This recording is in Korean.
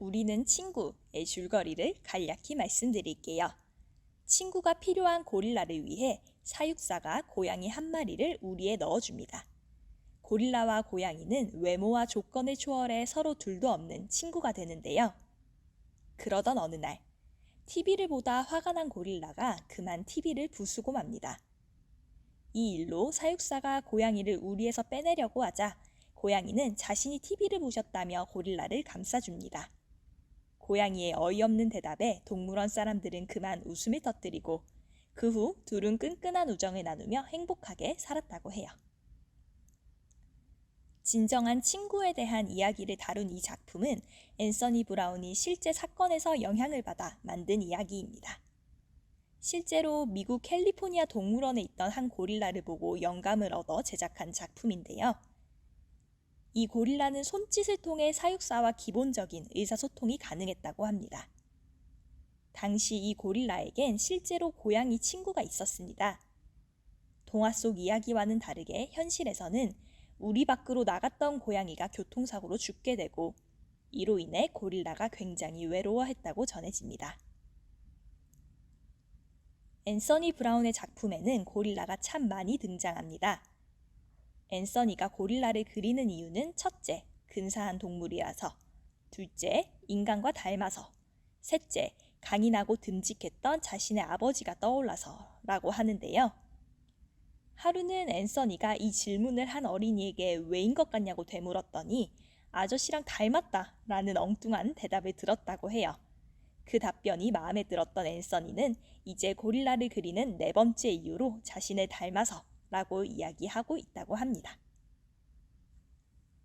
우리는 친구의 줄거리를 간략히 말씀드릴게요. 친구가 필요한 고릴라를 위해 사육사가 고양이 한 마리를 우리에 넣어줍니다. 고릴라와 고양이는 외모와 조건을 초월해 서로 둘도 없는 친구가 되는데요. 그러던 어느 날, TV를 보다 화가 난 고릴라가 그만 TV를 부수고 맙니다. 이 일로 사육사가 고양이를 우리에서 빼내려고 하자 고양이는 자신이 TV를 보셨다며 고릴라를 감싸줍니다. 고양이의 어이없는 대답에 동물원 사람들은 그만 웃음을 터뜨리고 그 후 둘은 끈끈한 우정을 나누며 행복하게 살았다고 해요. 진정한 친구에 대한 이야기를 다룬 이 작품은 앤서니 브라운이 실제 사건에서 영향을 받아 만든 이야기입니다. 실제로 미국 캘리포니아 동물원에 있던 한 고릴라를 보고 영감을 얻어 제작한 작품인데요. 이 고릴라는 손짓을 통해 사육사와 기본적인 의사소통이 가능했다고 합니다. 당시 이 고릴라에겐 실제로 고양이 친구가 있었습니다. 동화 속 이야기와는 다르게 현실에서는 우리 밖으로 나갔던 고양이가 교통사고로 죽게 되고 이로 인해 고릴라가 굉장히 외로워했다고 전해집니다. 앤서니 브라운의 작품에는 고릴라가 참 많이 등장합니다. 앤서니가 고릴라를 그리는 이유는 첫째, 근사한 동물이라서, 둘째, 인간과 닮아서, 셋째, 강인하고 듬직했던 자신의 아버지가 떠올라서라고 하는데요. 하루는 앤서니가 이 질문을 한 어린이에게 왜인 것 같냐고 되물었더니 아저씨랑 닮았다 라는 엉뚱한 대답을 들었다고 해요. 그 답변이 마음에 들었던 앤서니는 이제 고릴라를 그리는 네 번째 이유로 자신을 닮아서 라고 이야기하고 있다고 합니다.